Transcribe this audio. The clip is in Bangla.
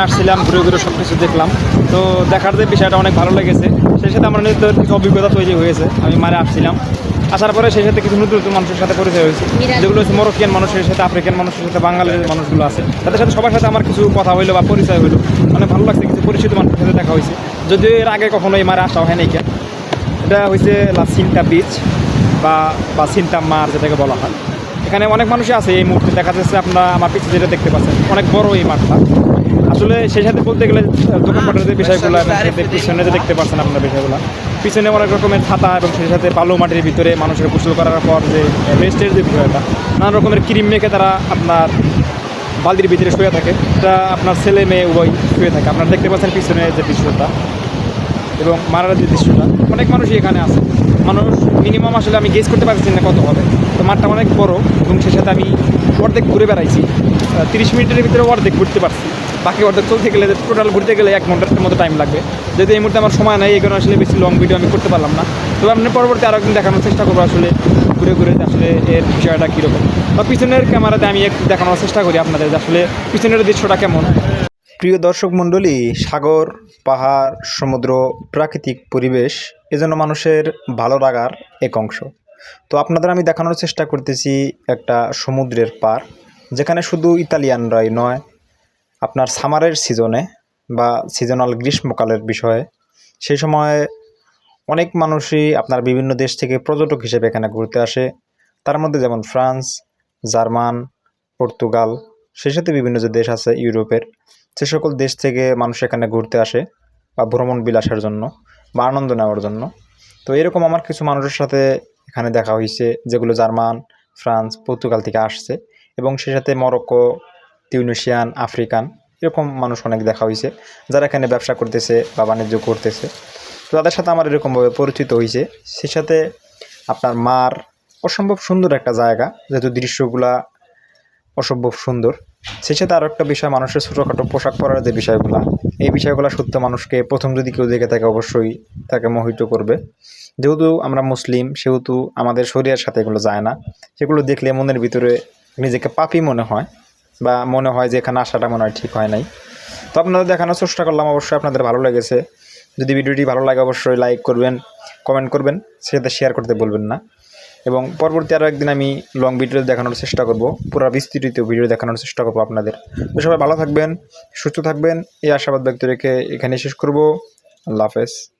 আসছিলাম, ঘুরে ঘুরে সব কিছু দেখলাম। তো দেখার যে বিষয়টা অনেক ভালো লেগেছে, সেই সাথে আমার কিছু অভিজ্ঞতা তৈরি হয়েছে, আমি মারে আসছিলাম। আসার পরে সেই সাথে কিছু নতুন নতুন মানুষের সাথে পরিচয় হয়েছে, যেগুলো হচ্ছে মরক্কিয়ান মানুষের সাথে, আফ্রিকান মানুষের সাথে বাঙালির মানুষগুলো আছে। তাদের সাথে সবার সাথে আমার কিছু কথা হইল বা পরিচয় হইল। অনেক ভালো লাগছে, কিছু পরিচিত মানুষের সাথে দেখা হয়েছে। যদিও এর আগে কখনো এই মারে আসা হয় নাই কেন। এটা হয়েছে লা সিনটা বিচ বা বা সিনটা মার যেটাকে বলা হয়। এখানে অনেক মানুষই আছে এই মুহূর্তে। দেখা যাচ্ছে আপনারা আমার পিছিয়ে যেটা দেখতে পাচ্ছেন। অনেক বড় এই মাঠটা। আসলে সেই সাথে বলতে গেলে দোকানপাটের যে বিষয়গুলো পিছনে যে দেখতে পাচ্ছেন আপনার বিষয়গুলো। পিছনে অনেক রকমের ছাতা এবং সেই সাথে বালু মাটির ভিতরে মানুষের গোসল করার পর যে রেস্টের যে বিষয়টা নানা রকমের ক্রিম মেখে তারা আপনার বালতির ভিতরে শুয়ে থাকে। এটা আপনার ছেলে মেয়ে উভয় শুয়ে থাকে। আপনারা দেখতে পাচ্ছেন পিছনে যে দৃশ্যটা এবং মারার যে দৃশ্যটা। অনেক মানুষই এখানে আছে। মানুষ মিনিমাম আসলে আমি গেস করতে পারছি না কত হবে। তো মাঠটা অনেক বড় এবং সেই সাথে আমি অর্ধেক ঘুরে বেড়াইছি। তিরিশ মিনিটের ভিতরে অর্ধেক ঘুরতে পারছি। বাকি অর্ধেক চলতে গেলে টোটাল ঘুরতে গেলে এক ঘণ্টার মতো টাইম লাগবে। যদি এই মুহূর্তে আমার সময় নাই কারণে আসলে বেশি লং ভিডিও আমি করতে পারলাম না। তবে আপনি পরবর্তী আরও একদিন দেখানোর চেষ্টা করব আসলে ঘুরে ঘুরে আসলে এর বিষয়টা কীরকম। বা পিছনের ক্যামেরাতে আমি একটু দেখানোর চেষ্টা করি আপনাদের আসলে পিছনের দৃশ্যটা কেমন। প্রিয় দর্শক মণ্ডলী, সাগর, পাহাড়, সমুদ্র, প্রাকৃতিক পরিবেশ এজন্য মানুষের ভালো লাগার এক অংশ। তো আপনাদের আমি দেখানোর চেষ্টা করতেছি একটা সমুদ্রের পার, যেখানে শুধু ইতালিয়ানরাই নয় আপনার সামারের সিজনে বা সিজনাল গ্রীষ্মকালের বিষয়ে, সেই সময় অনেক মানুষই আপনার বিভিন্ন দেশ থেকে পর্যটক হিসেবে এখানে ঘুরতে আসে। তার মধ্যে যেমন ফ্রান্স, জার্মান, পর্তুগাল সেই সাথে বিভিন্ন যে দেশ আছে ইউরোপের, সে সকল দেশ থেকে মানুষ এখানে ঘুরতে আসে বা ভ্রমণ বিলাসের জন্য বা আনন্দ নেওয়ার জন্য। তো এরকম আমার কিছু মানুষের সাথে এখানে দেখা হয়েছে, যেগুলো জার্মান, ফ্রান্স, পর্তুগাল থেকে আসছে এবং সেই সাথে মরক্কো টিউনিশিয়ান আফ্রিকান এরকম মানুষ অনেক দেখা হয়েছে, যারা এখানে ব্যবসা করতেছে বা বাণিজ্য করতেছে। তো তাদের সাথে আমার এরকমভাবে পরিচিত হয়েছে। সেই সাথে আপনার মার অসম্ভব সুন্দর একটা জায়গা, যেহেতু দৃশ্যগুলা অসম্ভব সুন্দর। সেই সাথে আরও একটা বিষয়, মানুষের ছোটোখাটো পোশাক পরার যে বিষয়গুলো, এই বিষয়গুলো সত্য মানুষকে প্রথম যদি কেউ দেখে থাকে, অবশ্যই তাকে মোহিত করবে। যেহেতু আমরা মুসলিম, সেহেতু আমাদের শরীরের সাথে এগুলো যায় না। সেগুলো দেখলে মনের ভিতরে নিজেকে পাপি মনে হয়। বা মনে হয় যে এখানে আসাটা মনে হয় ঠিক হয় নাই। তো আপনাদের দেখানোর চেষ্টা করলাম, অবশ্যই আপনাদের ভালো লেগেছে। যদি ভিডিওটি ভালো লাগে, অবশ্যই লাইক করবেন কমেন্ট করবেন সেটা শেয়ার করতে বলবেন না। এবং পরবর্তী আরও একদিন আমি লং ভিডিও দেখানোর চেষ্টা করব, পুরো বিস্তৃত ভিডিও দেখানোর চেষ্টা করব আপনাদের। তো সবাই ভালো থাকবেন, সুস্থ থাকবেন, এই আশাবাদ ব্যক্ত রেখে এখানে শেষ করব। আল্লাহ হাফেজ।